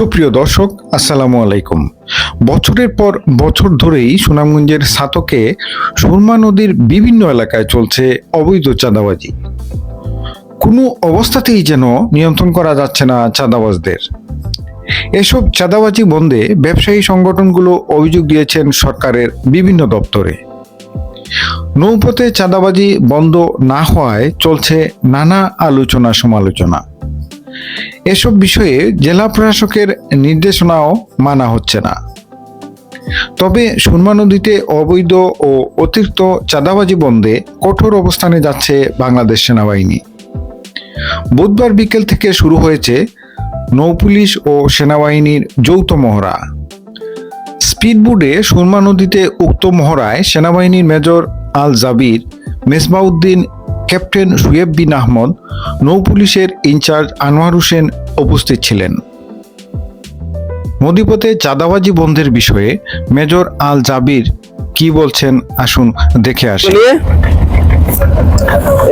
সুপ্রিয় দর্শক, আসসালামু আলাইকুম। বছরের পর বছর ধরেই সুনামগঞ্জের সাতকে সুরমা নদীর বিভিন্ন এলাকায় চলছে অবৈধ চাঁদাবাজি। কোনো অবস্থাতেই যেন নিয়ন্ত্রণ করা যাচ্ছে না চাঁদাবাজদের। এসব চাঁদাবাজি বন্ধে ব্যবসায়ী সংগঠনগুলো অভিযোগ দিয়েছেন সরকারের বিভিন্ন দপ্তরে। নৌপথে চাঁদাবাজি বন্ধ না হওয়ায় চলছে নানা আলোচনা সমালোচনা এসব বিষয়ে জেলা প্রশাসকের নির্দেশনাও মানা হচ্ছে না। তবে সুরমা নদীতে অবৈধ ও অতিরিক্ত চাঁদাবাজি বন্ধে কঠোর অবস্থানে যাচ্ছে বাংলাদেশ সেনাবাহিনী। বুধবার বিকেল থেকে শুরু হয়েছে নৌপুলিশ ও সেনাবাহিনীর যৌথ মহড়া। স্পিডবোর্ডে সুরমা নদীতে উক্ত মহড়ায় সেনাবাহিনীর মেজর আল জাবির মেসবাউদ্দিন ক্যাপ্টেন সুয়েব বিন আহমদ নৌপুলিশের ইনচার্জ আনোয়ার হোসেন উপস্থিত ছিলেন। নদীপথে চাঁদাবাজি বন্ধের বিষয়ে মেজর আল জাবির কি বলছেন আসুন দেখে আসি।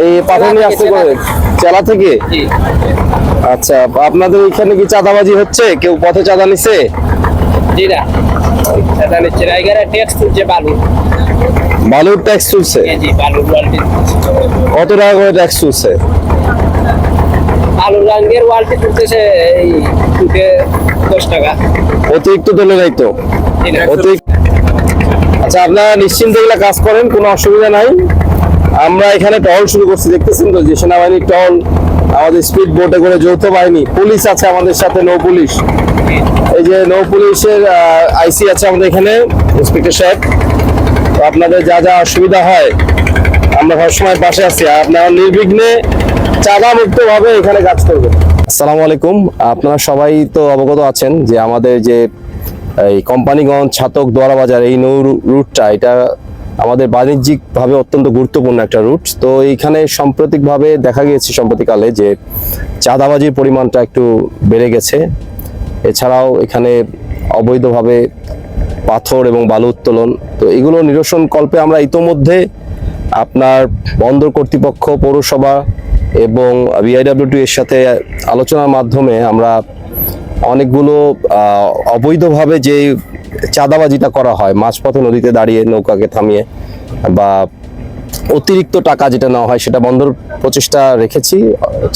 এই পাথর নিয়ে আসতে করে? জেলা থেকে? আচ্ছা আপনাদের এখানে কি চাঁদাবাজি হচ্ছে? কেউ পথে চাঁদা নিছে? জি না দাদা নিচ্ছে ট্যাক্স তুলছে বালু বালুর ট্যাক্স চলছে জি বালুর ওয়ালটি কত টাকা করে ট্যাক্স চলছে বালুর রঙের ওয়ালটি তুলতেছে এই ফুটে দশ টাকা। অতিরিক্ত দলে নাই তো? অতিরিক্ত আচ্ছা আপনারা নিশ্চিন্ত এগুলা কাজ করেন কোনো অসুবিধা নাই। আমরা এখানে টহল শুরু করছি দেখতেছেন তো যে সেনাবাহিনীর টহল আমাদের স্পিড বোটে করে যৌথ বাহিনী, পুলিশ আছে আমাদের সাথে, নৌ পুলিশ। এই যে নৌ পুলিশের আইসি আছে আমাদের এখানে ইন্সপেক্টর সাহেব। তো আপনাদের যা যা অসুবিধা হয়, আমরা সবসময় পাশে আছি। আপনারা নির্বিঘ্নে চাঁদা মুক্ত ভাবে এখানে কাজ করবেন। আসসালামু আলাইকুম। আপনারা সবাই তো অবগত আছেন যে আমাদের যে, এই কোম্পানিগঞ্জ ছাতক দোয়ারা বাজার, এই নৌ রুটটা, এটা আমাদের বাণিজ্যিকভাবে অত্যন্ত গুরুত্বপূর্ণ একটা রুট তো এইখানে সাম্প্রতিকভাবে দেখা গিয়েছে সম্প্রতিকালে যে চাঁদাবাজির পরিমাণটা একটু বেড়ে গেছে। এছাড়াও এখানে অবৈধভাবে পাথর এবং বালু উত্তোলন। তো এগুলো নিরসন কল্পে আমরা ইতোমধ্যে আপনার বন্দর কর্তৃপক্ষ, পৌরসভা এবং বিআইডব্লিউটি এর সাথে আলোচনার মাধ্যমে আমরা অনেকগুলো অবৈধভাবে যে চাঁদাবাজিটা করা হয়। মাঝপথে নদীতে দাঁড়িয়ে, নৌকাকে থামিয়ে বা অতিরিক্ত টাকা যেটা নেওয়া হয় সেটা বন্ধর প্রচেষ্টা রেখেছি,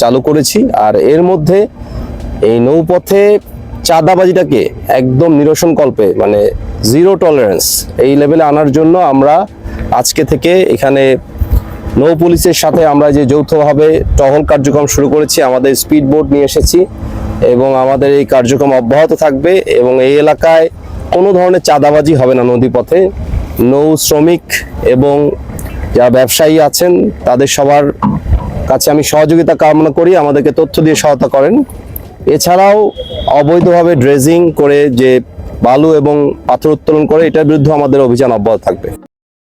চালু করেছি। আর এর মধ্যে এই নৌপথে চাঁদাবাজিটাকে একদম নিরসন কল্পে মানে জিরো টলারেন্স এই লেভেলে আনার জন্য আমরা আজকে থেকে এখানে নৌ পুলিশের সাথে আমরা যে যৌথভাবে টহল কার্যক্রম শুরু করেছি, আমাদের স্পিড বোট নিয়ে এসেছি এবং আমাদের এই কার্যক্রম অব্যাহত থাকবে এবং এই এলাকায় কোনো ধরনের চাঁদাবাজি হবে না নদীপথে। নৌ শ্রমিক এবং যারা ব্যবসায়ী আছেন, তাদের সবার কাছে আমি সহযোগিতা কামনা করি, আমাদেরকে তথ্য দিয়ে সহায়তা করেন। এছাড়াও অবৈধভাবে ড্রেজিং করে যে বালু এবং পাথর উত্তোলন করে, এটার বিরুদ্ধে আমাদের অভিযান অব্যাহত থাকবে।